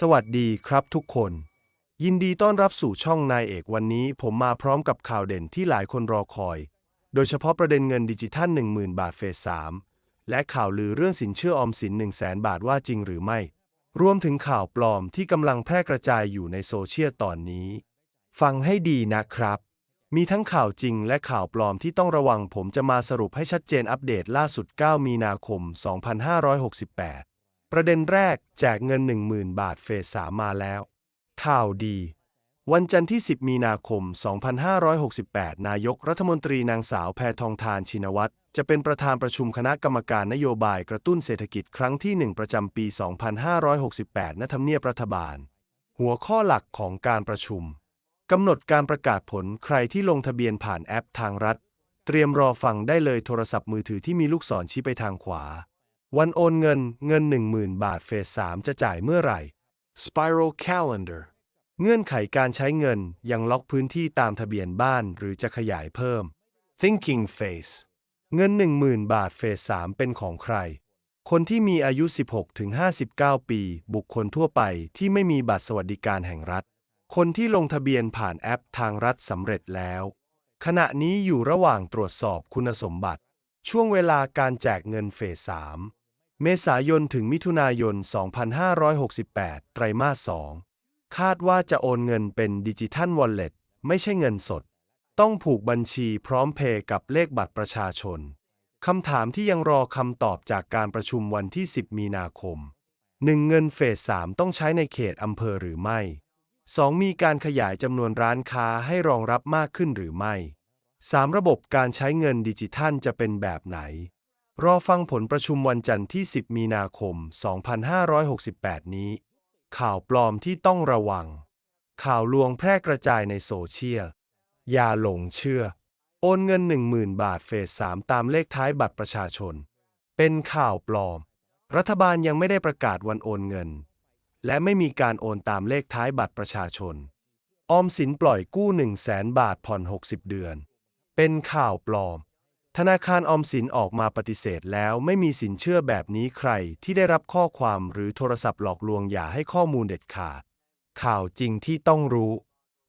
สวัสดีครับทุกคน ยินดีต้อนรับสู่ช่องนายเอกวันนี้ ผมมาพร้อมกับข่าวเด่นที่หลายคนรอคอย โดยเฉพาะประเด็นเงินดิจิทัล 10,000 บาทเฟส 3 และข่าวลือเรื่องสินเชื่อออมสิน 1 0 0 0 0แบาทว่าจริงหรือไม่ รวมถึงข่าวปลอมที่กำลังแพร่กระจายอยู่ในโซเชียลตอนนี้ ฟังให้ดีนะครับ มีทั้งข่าวจริงและข่าวปลอมที่ต้องระวังผมจะมาสรุปให้ชัดเจนอัปเดตล่าสุด 9 มีนาคม 2568 ประเด็นแรกแจกเงิน 10,000 บาทเฟส3มาแล้ว ข่าวดี วันจันทร์ที่ 10 มีนาคม 2568 นายกรัฐมนตรีนางสาวแพทองทานชินวัตรจะเป็นประธานประชุมคณะกรรมการนโยบายกระตุ้นเศรษฐกิจครั้งที่ 1 ประจำปี 2568 ณ ทำเนียบรัฐบาล หัวข้อหลักของการประชุม กำหนดการประกาศผลใครที่ลงทะเบียนผ่านแอปทางรัฐ เตรียมรอฟังได้เลยโทรศัพท์มือถือที่มีลูกศรชี้ไปทางขวา วันโอนเงินเงิน 10,000 บาทเฟส3จะจ่ายเมื่อไหร่ Spiral Calendar เงื่อนไขการใช้เงินยังล็อกพื้นที่ตามทะเบียนบ้านหรือจะขยายเพิ่ม Thinking Phase เงิน 10,000 บาทเฟส3เป็นของใคร คนที่มีอายุ 16ถึง59 ปี บุคคลทั่วไปที่ไม่มีบัตรสวัสดิการแห่งรัฐ คนที่ลงทะเบียนผ่านแอปทางรัฐสำเร็จแล้ว ขณะนี้อยู่ระหว่างตรวจสอบคุณสมบัติ ช่วงเวลาการแจกเงินเฟส3 เมษายนถึงมิถุนายน 2568 ไตรมาส 2 คาดว่าจะโอนเงินเป็นดิจิทัลวอลเล็ตไม่ใช่เงินสด ต้องผูกบัญชีพร้อมเพย์กับเลขบัตรประชาชน คำถามที่ยังรอคำตอบจากการประชุมวันที่ 10 มีนาคม 1. เงินเฟส 3 ต้องใช้ในเขตอำเภอหรือไม่ 2. มีการขยายจำนวนร้านค้าให้รองรับมากขึ้นหรือไม่ 3. ระบบการใช้เงินดิจิทัลจะเป็นแบบไหน รอฟังผลประชุมวันจันทร์ที่ 10 มีนาคม 2568 นี้ ข่าวปลอมที่ต้องระวัง ข่าวลวงแพร่กระจายในโซเชียล อย่าหลงเชื่อ โอนเงิน 10,000 บาทเฟส 3 ตามเลขท้ายบัตรประชาชน เป็นข่าวปลอม รัฐบาลยังไม่ได้ประกาศวันโอนเงิน และไม่มีการโอนตามเลขท้ายบัตรประชาชน ออมสินปล่อยกู้ 1 0 0 0 0แบาทผ่อน 60 เดือน เป็นข่าวปลอม ธนาคารออมสินออกมาปฏิเสธแล้วไม่มีสินเชื่อแบบนี้ใครที่ได้รับข้อความหรือโทรศัพท์หลอกลวงอย่าให้ข้อมูลเด็ดขาด ข่าวจริงที่ต้องรู้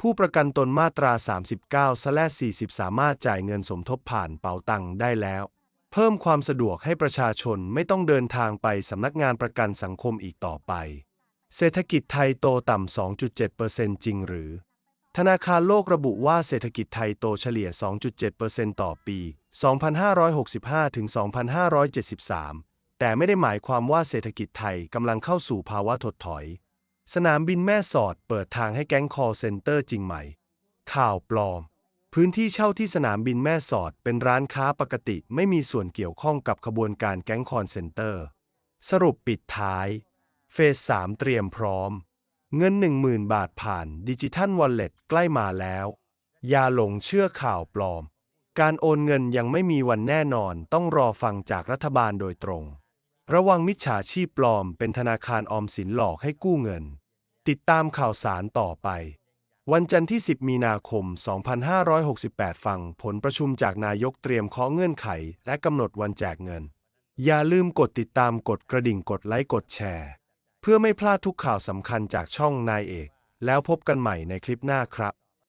ผู้ประกันตนมาตรา 39สแล40 สามารถจ่ายเงินสมทบผ่านเป๋าตังค์ได้แล้ว เพิ่มความสะดวกให้ประชาชนไม่ต้องเดินทางไปสำนักงานประกันสังคมอีกต่อไป เศรษฐกิจไทยโตต่ำ 2.7%จริงหรือ ธนาคารโลกระบุว่าเศรษฐกิจไทยโตเฉลี่ย 2.7%ต่อปี 2565 ถึง 2573 แต่ไม่ได้หมายความว่าเศรษฐกิจไทยกำลังเข้าสู่ภาวะถดถอย สนามบินแม่สอดเปิดทางให้แก๊งคอเซ็นเตอร์จริงไหม ข่าวปลอม พื้นที่เช่าที่สนามบินแม่สอดเป็นร้านค้าปกติไม่มีส่วนเกี่ยวข้องกับขบวนการแก๊งคอนเซ็นเตอร์ สรุปปิดท้าย เฟส 3 เตรียมพร้อม เงิน 10,000 บาทผ่านดิจิทัลวอลเล็ตใกล้มาแล้ว อย่าหลงเชื่อข่าวปลอม การโอนเงินยังไม่มีวันแน่นอนต้องรอฟังจากรัฐบาลโดยตรง ระวังมิจฉาชีพปลอมเป็นธนาคารออมสินหลอกให้กู้เงิน ติดตามข่าวสารต่อไป วันจันทร์ที่ 10 มีนาคม 2568 ฟังผลประชุมจากนายกเตรียมเคาะเงื่อนไข และกำหนดวันแจกเงิน อย่าลืมกดติดตามกดกระดิ่งกดไลค์กดแชร์ เพื่อไม่พลาดทุกข่าวสำคัญจากช่องนายเอก แล้วพบกันใหม่ในคลิปหน้าครับ